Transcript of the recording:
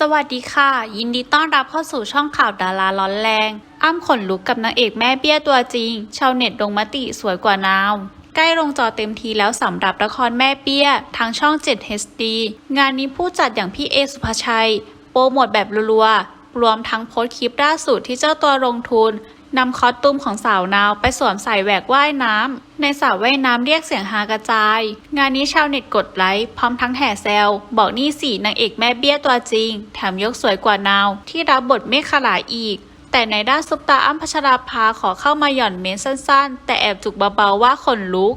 สวัสดีค่ะ ยินดีต้อนรับเข้าสู่ช่องข่าวดาราร้อนแรง อ้ำขนลุกกับนางเอกแม่เบี้ยตัวจริง ชาวเน็ตลงมติสวยกว่านาวใกล้ลงจอเต็มทีแล้วสำหรับละครแม่เปี้ย ทางช่อง 7 HD งานนี้ผู้จัดอย่างพี่เอสุภาชัย โปรโมทแบบรัวๆรวมทั้งโพสต์คลิปล่าสุดที่เจ้าตัวลงทุน นำคอสตูมของสาวนาวไปสวมใส่แหวกว่ายน้ำในสระว่ายน้ำเรียกเสียงฮากระจาย งานนี้ชาวเน็ตกดไลค์พร้อมทั้งแห่แซวบอกนี่สินางเอกแม่เบี้ยตัวจริง แถมยกสวยกว่านาว ที่รับบทเมฆขลาอีก แต่ในด้านซุปตาอ้ำพัชราภาขอเข้ามาหย่อนเม้นสั้น ๆ แต่แอบจุกเบาๆว่าขนลุก